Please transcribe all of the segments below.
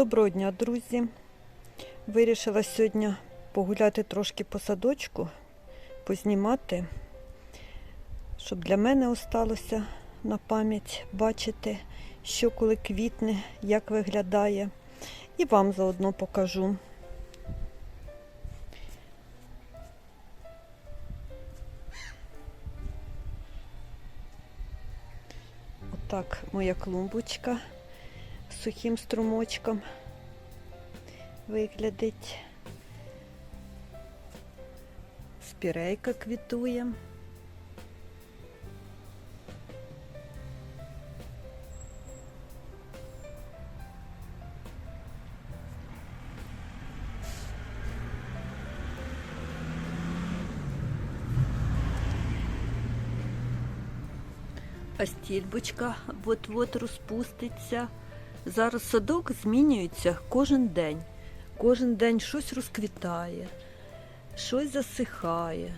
Доброго дня, друзі! Вирішила сьогодні погуляти трошки по садочку, познімати, щоб для мене осталося на пам'ять бачити, що коли квітне, як виглядає. І вам заодно покажу. Отак моя клумбочка сухим струмочком виглядить. Спірейка квітує. А стільбочка от-от розпуститься. Зараз садок змінюється кожен день. Кожен день щось розквітає, щось засихає.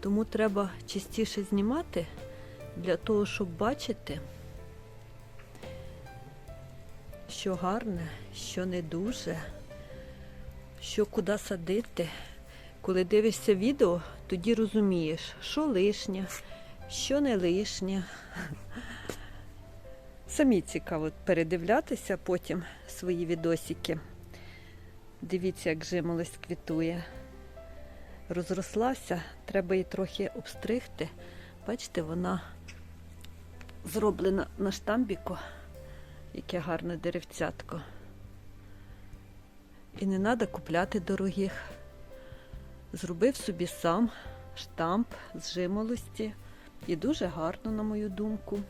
Тому треба частіше знімати для того, щоб бачити, що гарне, що не дуже, що куди садити. Коли дивишся відео, тоді розумієш, що лишнє, що не лишнє. Самі цікаво передивлятися потім свої відосики. Дивіться, як жимолость квітує. Розрослася, треба її трохи обстригти. Бачите, вона зроблена на штамбіку, яке гарне деревцятко. І не треба купляти дорогих. Зробив собі сам штамп з жимолості. І дуже гарно, на мою думку.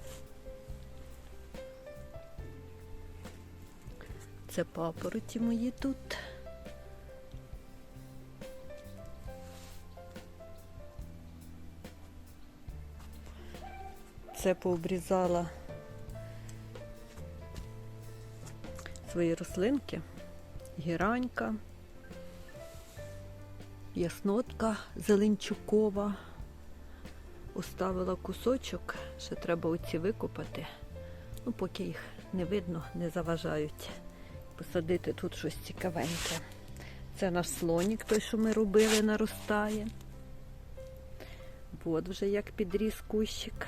Це папороті мої тут. Це пообрізала свої рослинки, гіранька, яснотка зеленчукова. Оставила кусочок, ще треба оці викопати, ну поки їх не видно, не заважають посадити тут щось цікавеньке. Це наш слонік, той, що ми робили, наростає. От вже як підріс кущик.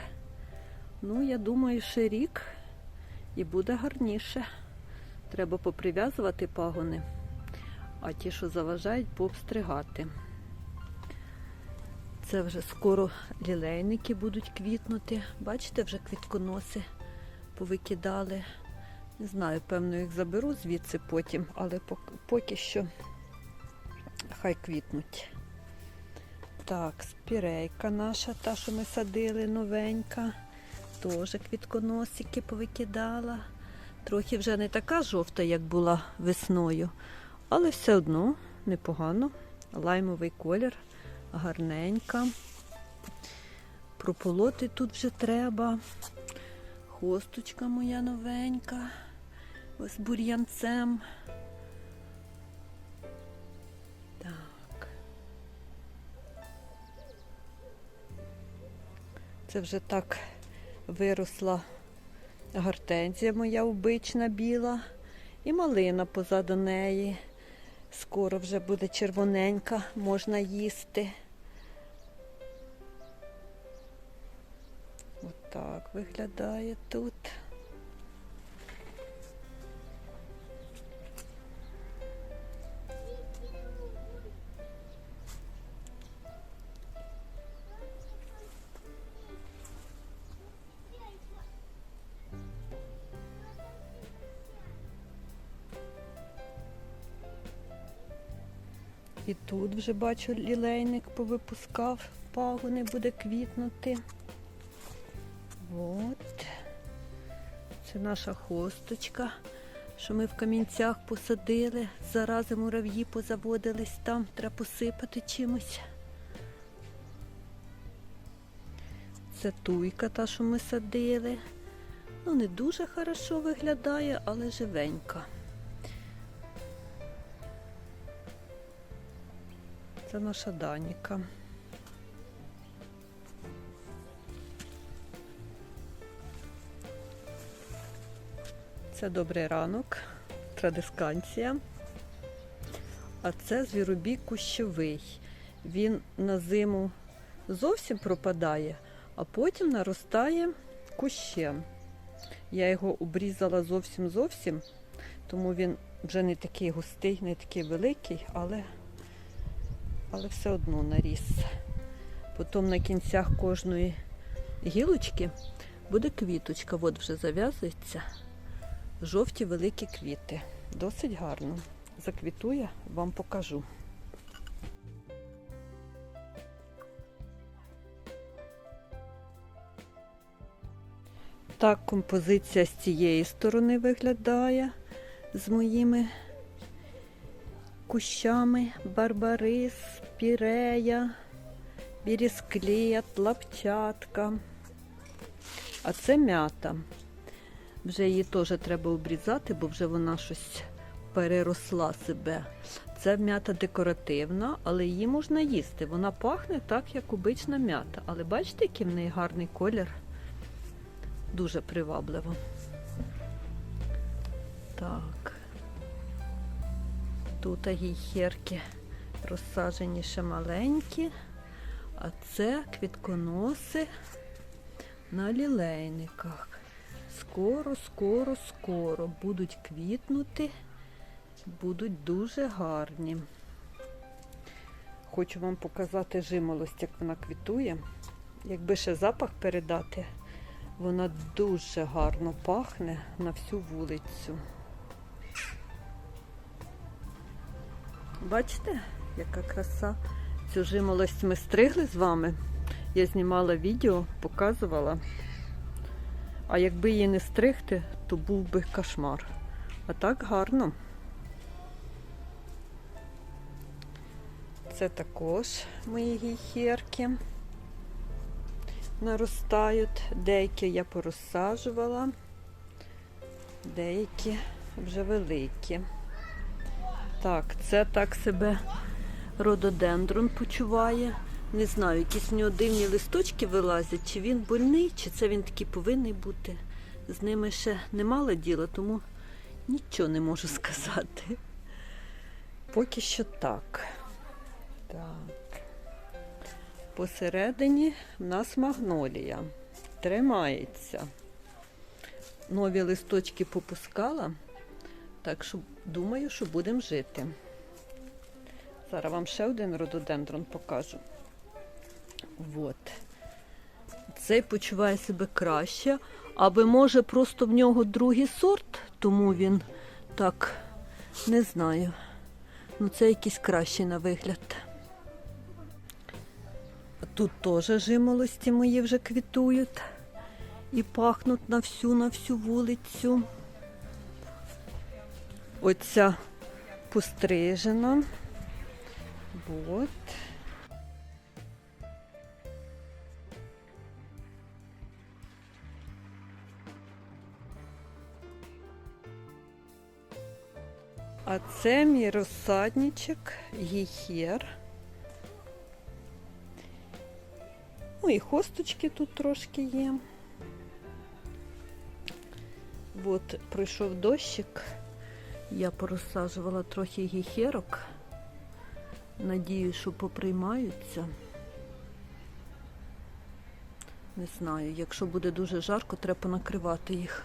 Ну, я думаю, ще рік і буде гарніше. Треба поприв'язувати пагони, а ті, що заважають, пообстригати. Це вже скоро лілейники будуть квітнути. Бачите, вже квітконоси повикидали. Не знаю, певно, їх заберу звідси потім, але поки що хай квітнуть. Так, спірейка наша, та, що ми садили, новенька. Теж квітконосики повикидала. Трохи вже не така жовта, як була весною, але все одно непогано. Лаймовий колір, гарненька. Прополоти тут вже треба. Хосточка моя новенька. Ось бур'янцем. Так. Це вже так виросла гортензія моя обична біла і малина позаду неї. Скоро вже буде червоненька, можна їсти. Отак виглядає тут. Тут вже бачу лілейник повипускав, пагони буде квітнути. От. Це наша хосточка, що ми в камінцях посадили. Зарази мурав'ї позаводились там, треба посипати чимось. Це туйка та, що ми садили. Ну, не дуже хорошо виглядає, але живенька. Це наша Даніка. Це добрий ранок, традисканція. А це звіробій кущовий. Він на зиму зовсім пропадає, а потім наростає кущем. Я його обрізала зовсім зовсім, тому він вже не такий густий, не такий великий, але, але все одно наріс. Потім на кінцях кожної гілочки буде квіточка. От вже зав'язується. Жовті великі квіти. Досить гарно. Заквітує, вам покажу. Так композиція з цієї сторони виглядає з моїми кущами барбарис, пірея, бірісклет, лапчатка. А це м'ята. Вже її теж треба обрізати, бо вже вона щось переросла себе. Це м'ята декоративна, але її можна їсти. Вона пахне так, як обична м'ята. Але бачите, який в неї гарний колір? Дуже привабливо. Так. Тут гійхерки розсаджені ще маленькі, а це квітконоси на лілейниках. Скоро, скоро, скоро будуть квітнути, будуть дуже гарні. Хочу вам показати жимолость, як вона квітує. Якби ще запах передати, вона дуже гарно пахне на всю вулицю. Бачите, яка краса? Цю жимолость ми стригли з вами. Я знімала відео, показувала. А якби її не стригти, то був би кошмар. А так гарно. Це також мої гійхерки наростають. Деякі я порозсаджувала, деякі вже великі. Так, це так себе рододендрон почуває. Не знаю, якісь в нього дивні листочки вилазять, чи він больний, чи це він такий повинен бути. З ними ще не мала діла, тому нічого не можу сказати. Поки що так. Так. Посередині в нас магнолія. Тримається. Нові листочки попускала, так що думаю, що будемо жити. Зараз вам ще один рододендрон покажу. От. Цей почуває себе краще, аби може просто в нього другий сорт, тому він так не знаю. Ну це якийсь кращий на вигляд. Тут теж жимолості мої вже квітують і пахнуть на всю на всю вулицю. Оця пострижена. Вот. А це мій розсадничок гіхер. Ну і хосточки тут трошки є. От пройшов дощик, я порозсаджувала трохи гіхерок. Надію, що поприймаються. Не знаю, якщо буде дуже жарко, треба накривати їх,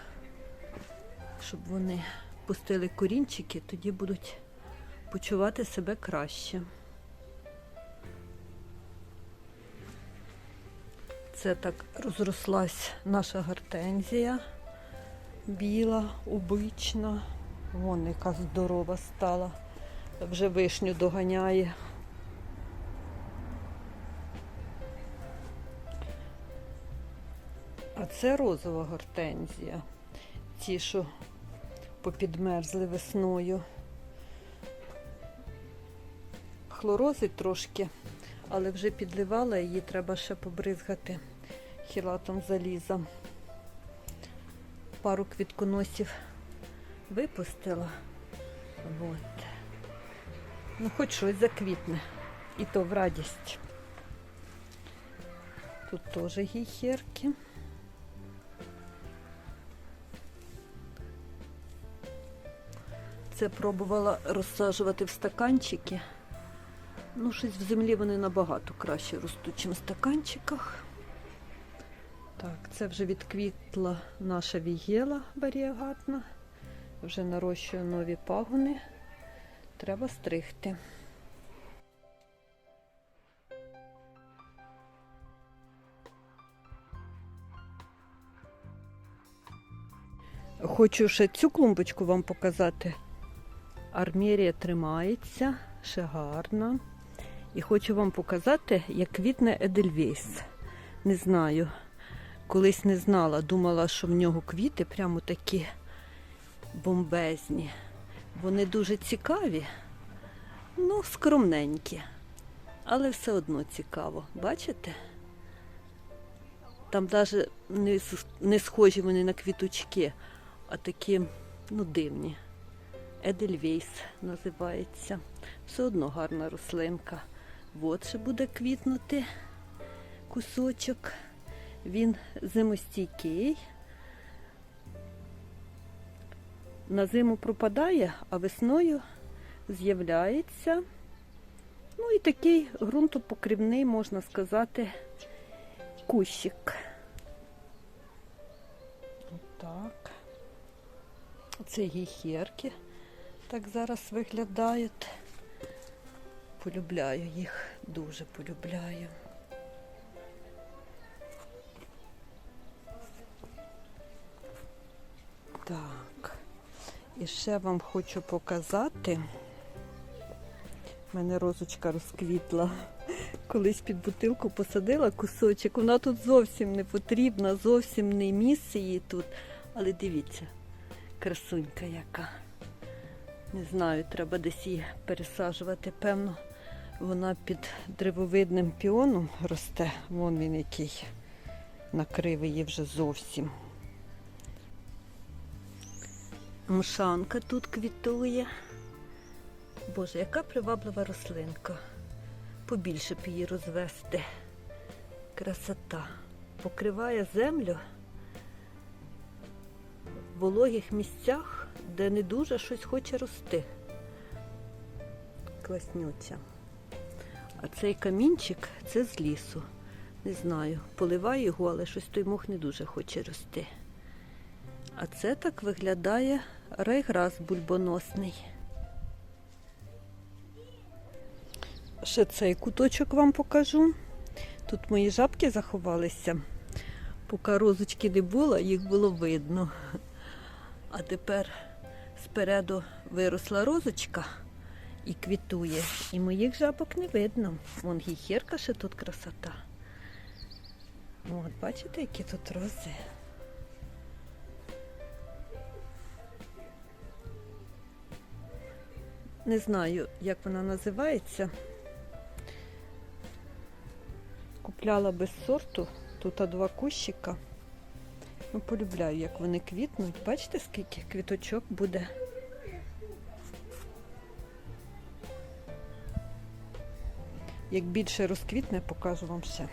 щоб вони пустили корінчики, тоді будуть почувати себе краще. Це так розрослась наша гортензія біла, обична. Вон яка здорова стала. Вже вишню доганяє. А це розова гортензія. Ті, що попідмерзли весною. Хлорозить трошки, але вже підливала, її треба ще побризгати хілатом заліза. Пару квітконосів випустила. От. Ну, хоч щось заквітне. І то в радість. Тут теж гіхерки. Це пробувала розсаджувати в стаканчики. Ну, щось в землі вони набагато краще ростуть, ніж в стаканчиках. Так, це вже відквітла наша вігела варіагатна. Вже нарощує нові пагони. Треба стригти. Хочу ще цю клумбочку вам показати. Армерія тримається, ще гарна. І хочу вам показати, як квітне Едельвейс. Не знаю, колись не знала, думала, що в нього квіти прямо такі бомбезні. Вони дуже цікаві, ну, скромненькі, але все одно цікаво. Бачите? Там навіть не, схожі вони на квіточки, а такі, ну, дивні. Едельвейс називається. Все одно гарна рослинка. От ще буде квітнути кусочок. Він зимостійкий. На зиму пропадає, а весною з'являється. Ну і такий ґрунтопокривний, можна сказати, кущик. Отак. Це гіхерки так зараз виглядають. Полюбляю їх, дуже полюбляю. Так. І ще вам хочу показати. У мене розочка розквітла. Колись під бутилку посадила кусочок. Вона тут зовсім не потрібна, зовсім не місце її тут. Але дивіться, красунька яка. Не знаю, треба десь її пересаджувати. Певно, вона під древовидним піоном росте. Вон він який накрив її вже зовсім. Мшанка тут квітує. Боже, яка приваблива рослинка. Побільше б її розвести. Красота. Покриває землю в вологих місцях, де не дуже щось хоче рости. Класнюча. А цей камінчик це з лісу. Не знаю, поливаю його, але щось той мох не дуже хоче рости. А це так виглядає райграс бульбоносний. Ще цей куточок вам покажу. Тут мої жабки заховалися. Поки розочки не було, їх було видно. А тепер спереду виросла розочка і квітує. І моїх жабок не видно. Вон гіхерка ще тут красота. От, бачите, які тут рози. Не знаю, як вона називається. Купляла без сорту. Тут два кущика. Ну, полюбляю, як вони квітнуть. Бачите, скільки квіточок буде. Як більше розквітне, покажу вам ще.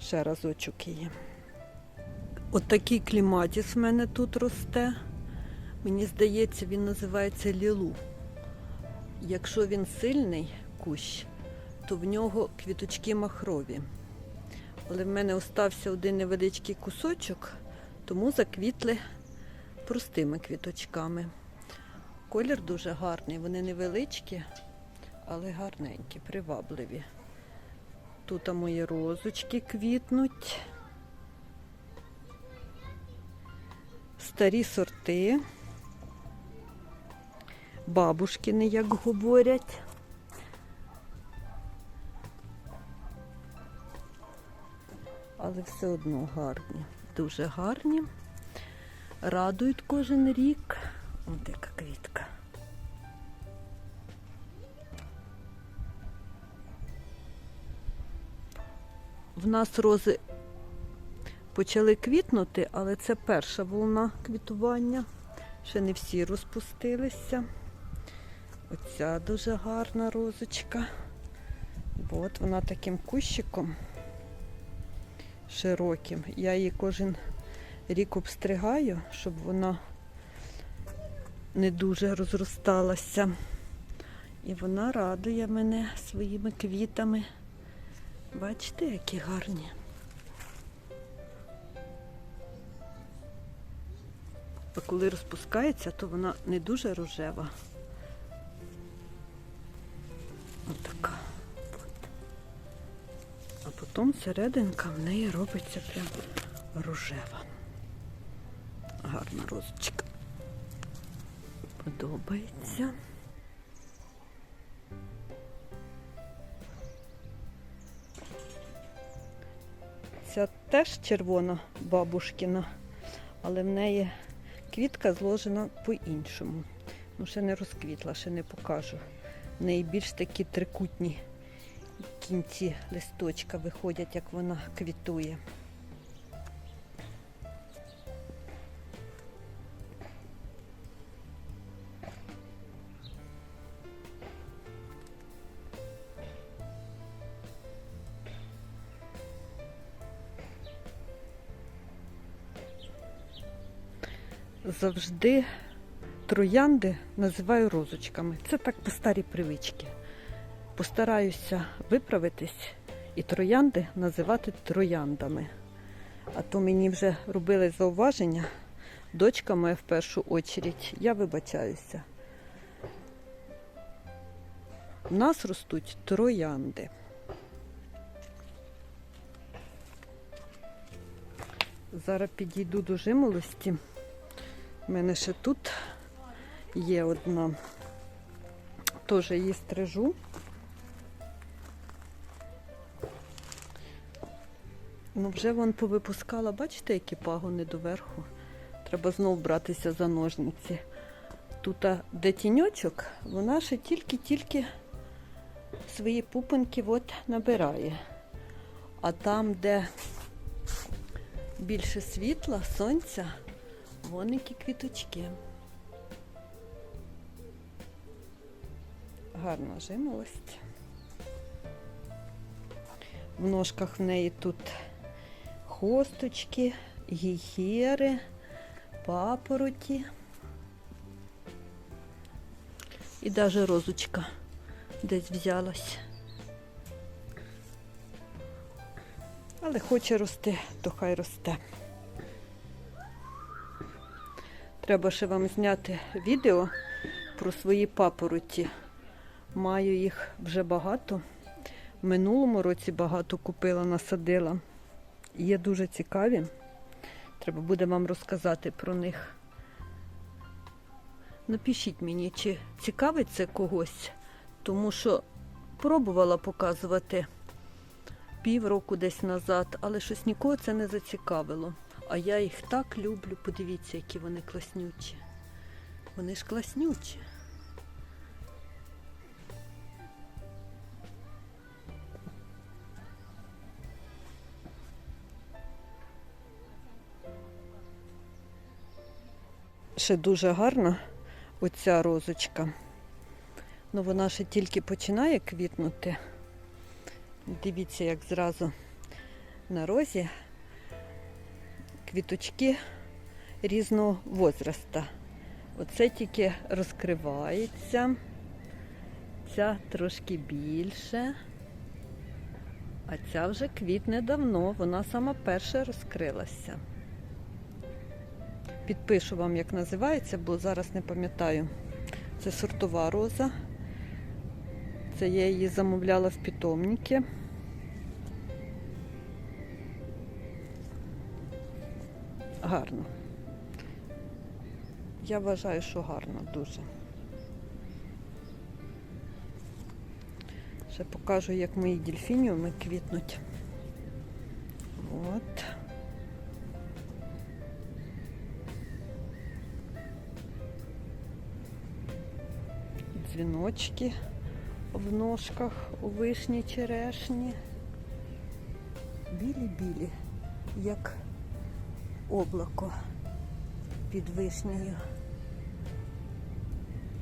Ще разочок її. От кліматіс в мене тут росте. Мені здається, він називається лілу. Якщо він сильний кущ, то в нього квіточки махрові. Але в мене остався один невеличкий кусочок, тому заквітли простими квіточками. Колір дуже гарний, вони невеличкі, але гарненькі, привабливі. Тут мої розочки квітнуть. Старі сорти. Бабушкини, як говорять. Але все одно гарні, дуже гарні. Радують кожен рік. Ось яка квітка. В нас рози почали квітнути, але це перша волна квітування. Ще не всі розпустилися. Оця дуже гарна розочка. От вона таким кущиком широким. Я її кожен рік обстригаю, щоб вона не дуже розросталася. І вона радує мене своїми квітами. Бачите, які гарні. А коли розпускається, то вона не дуже рожева. Потім серединка в неї робиться прям рожева. Гарна розочка. Подобається. Ця теж червона бабушкіна, але в неї квітка зложена по-іншому. Ну, ще не розквітла, ще не покажу. В неї більш такі трикутні кінці листочка виходять, як вона квітує. Завжди троянди називаю розочками. Це так по старій привичці. Постараюся виправитись і троянди називати трояндами. А то мені вже робили зауваження. Дочка моя в першу очередь, я вибачаюся. У нас ростуть троянди. Зараз підійду до жимолості. У мене ще тут є одна. Теж її стрижу. Ну, вже вон повипускала, бачите, які пагони доверху. Треба знов братися за ножниці. Тут, де тіньочок, вона ще тільки-тільки свої пупинки от набирає. А там, де більше світла, сонця, вон які квіточки. Гарна жимолость. В ножках в неї тут хосточки, гіхери, папороті. І навіть розочка десь взялась. Але хоче рости, то хай росте. Треба ще вам зняти відео про свої папороті. Маю їх вже багато. В минулому році багато купила, насадила. Є дуже цікаві. Треба буде вам розказати про них. Напишіть мені, чи цікавить це когось, тому що пробувала показувати півроку десь назад, але щось нікого це не зацікавило. А я їх так люблю. Подивіться, які вони класнючі. Вони ж класнючі. Ще дуже гарна оця розочка. Ну вона ще тільки починає квітнути. Дивіться, як зразу на розі квіточки різного возраста. Оце тільки розкривається, ця трошки більше, а ця вже квітне давно, вона сама перша розкрилася. Підпишу вам, як називається, бо зараз не пам'ятаю. Це сортова роза. Це я її замовляла в питомникі. Гарно. Я вважаю, що гарно дуже. Ще покажу, як мої дельфініуми квітнуть. От. Дзвіночки в ножках у вишні черешні. Білі-білі, як облако під вишнею.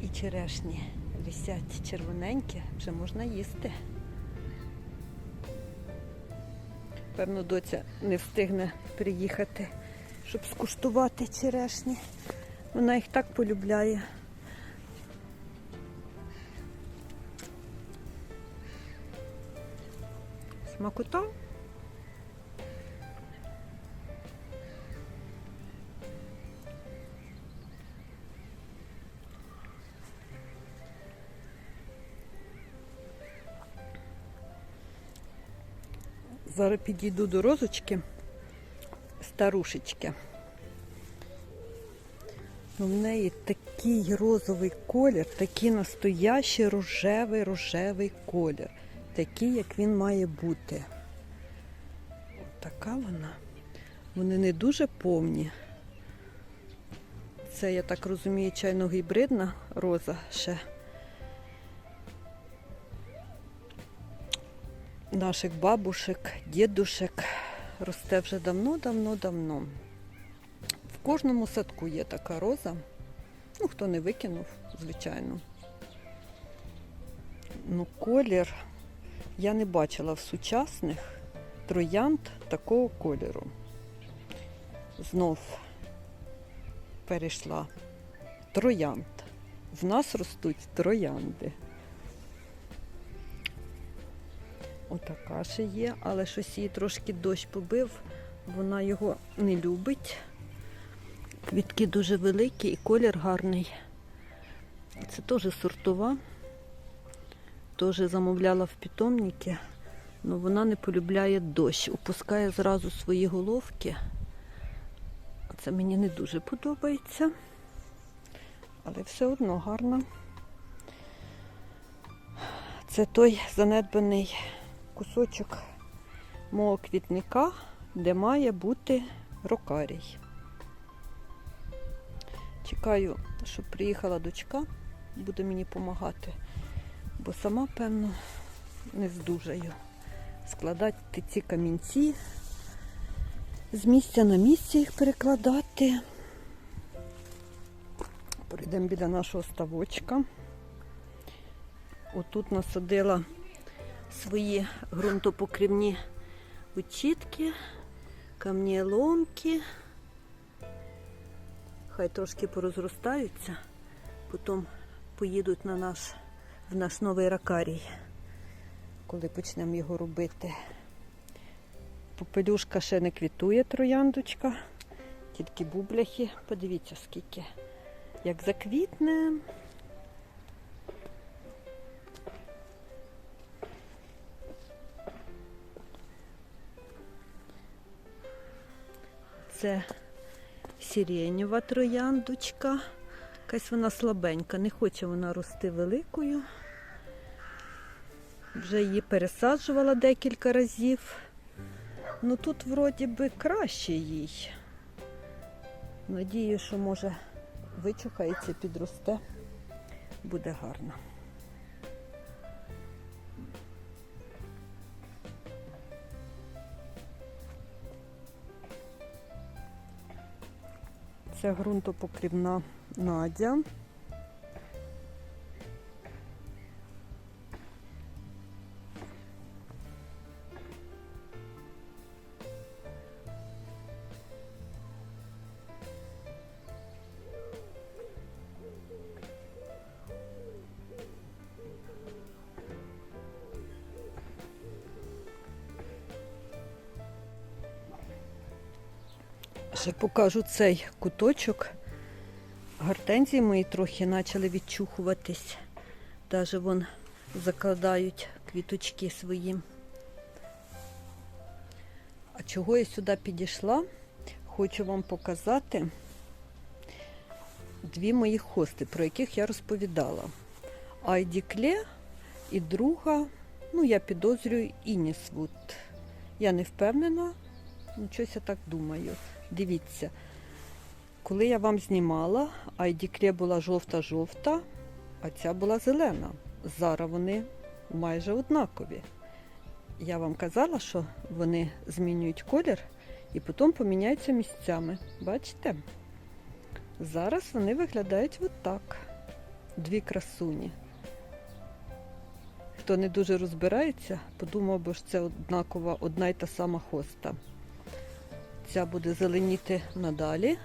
І черешні висять червоненькі, вже можна їсти. Певно, доця не встигне приїхати, щоб скуштувати черешні. Вона їх так полюбляє. Смакота? Зараз підійду до розочки старушечки. Ну, в неї такий розовий колір, такий настоящий рожевий рожевий колір. Такий, як він має бути. Така вона. Вони не дуже повні. Це, я так розумію, чайно-гібридна роза ще. Наших бабушек, дідушек росте вже давно-давно-давно. В кожному садку є така роза. Ну, хто не викинув, звичайно. Ну, колір я не бачила в сучасних троянд такого кольору. Знов перейшла троянд. В нас ростуть троянди. Отака ще є, але щось її трошки дощ побив, вона його не любить. Квітки дуже великі і колір гарний. Це теж сортова. Теж замовляла в питомники, але вона не полюбляє дощ, опускає зразу свої головки. Це мені не дуже подобається, але все одно гарно. Це той занедбаний кусочок мого квітника, де має бути рокарій. Чекаю, щоб приїхала дочка, буде мені допомагати, бо сама, певно, не здужаю складати ці камінці, з місця на місце їх перекладати. Прийдемо біля нашого ставочка. Отут насадила свої ґрунтопокривні учітки, камнєломки. Хай трошки порозростаються, потім поїдуть на наш, в наш новий ракарій, коли почнемо його робити. Попелюшка ще не квітує трояндочка, тільки бубляхи. Подивіться, скільки. Як заквітне. Це сиренєва трояндочка. Якась вона слабенька, не хоче вона рости великою. Вже її пересаджувала декілька разів. Ну тут вроді би краще їй. Надію, що може вичухається, підросте, буде гарно. Це ґрунтопокрівна Надя. Ще покажу цей куточок. Гортензії мої трохи почали відчухуватись. Даже вон закладають квіточки свої. А чого я сюди підійшла? Хочу вам показати дві мої хости, про яких я розповідала. Айді Кле і друга, ну я підозрюю, Інісвуд. Я не впевнена, ну щось я так думаю. Дивіться, коли я вам знімала, айдікле була жовта-жовта, а ця була зелена. Зараз вони майже однакові. Я вам казала, що вони змінюють колір і потім поміняються місцями. Бачите? Зараз вони виглядають отак. Дві красуні. Хто не дуже розбирається, подумав, бо ж це однакова одна й та сама хоста. Ця буде зеленіти надалі,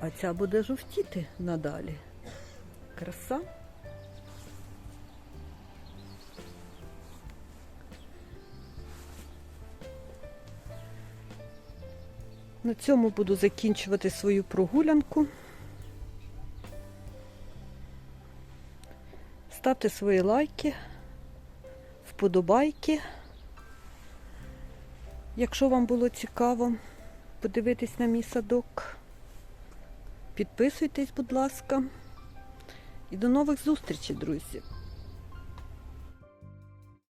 а ця буде жовтіти надалі. Краса. На цьому буду закінчувати свою прогулянку. Ставте свої лайки, вподобайки. Якщо вам було цікаво подивитись на мій садок, підписуйтесь, будь ласка. І до нових зустрічей, друзі!